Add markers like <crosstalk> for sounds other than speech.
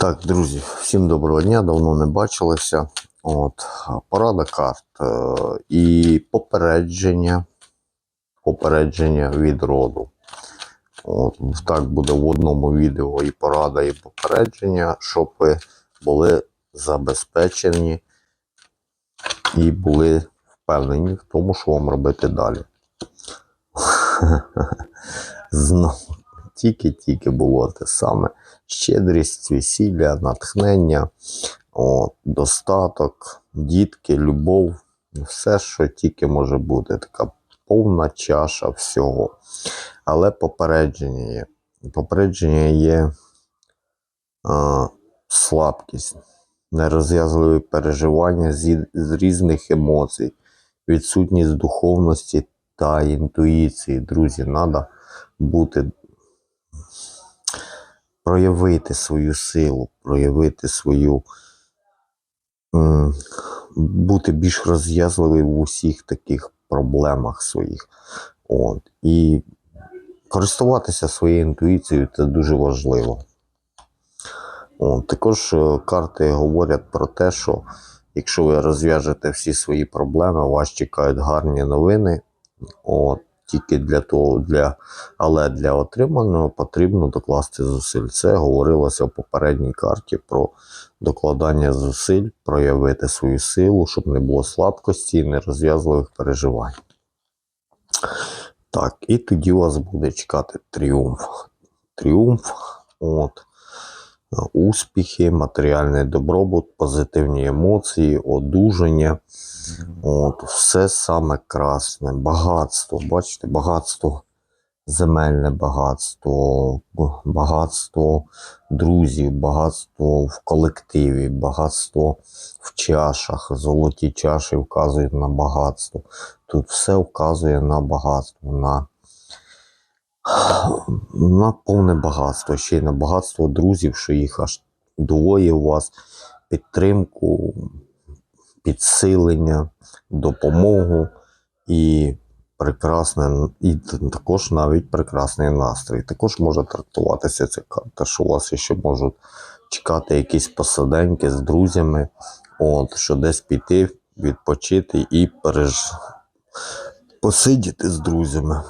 Так, друзі, всім доброго дня, давно не бачилися. От, порада карт е, і попередження, попередження від роду. От, так буде в одному відео і порада, і попередження, щоб ви були забезпечені і були впевнені в тому, що вам робити далі. <laughs> Знову тільки-тільки було те саме. Щедрість, весілля, натхнення, о, достаток, дітки, любов, все, що тільки може бути. Така повна чаша всього. Але попередження є. Попередження є а, слабкість, нерозв'язливі переживання з, з різних емоцій, відсутність духовності та інтуїції. Друзі, треба бути проявити свою силу, проявити свою, бути більш розв'язливий в усіх таких проблемах своїх. От. І користуватися своєю інтуїцією це дуже важливо. От. Також е, карти говорять про те, що якщо ви розв'яжете всі свої проблеми, вас чекають гарні новини. От. Тільки для того, для, але для отриманого потрібно докласти зусиль. Це говорилося в попередній карті про докладання зусиль, проявити свою силу, щоб не було слабкості і нерозв'язливих переживань. Так, і тоді вас буде чекати тріумф. Тріумф, от, успіхи, матеріальний добробут, позитивні емоції, одужання. От, все саме красне, багатство. Бачите, багатство, земельне багатство, багатство друзів, багатство в колективі, багатство в чашах. Золоті чаші вказують на багатство. Тут все вказує на багатство, на, на повне багатство, ще й на багатство друзів, що їх аж двоє у вас, підтримку, підсилення, допомогу і прекрасне, і також навіть прекрасний настрій. Також може трактуватися ця карта, що у вас ще можуть чекати якісь посаденьки з друзями, от, що десь піти, відпочити і переж... посидіти з друзями.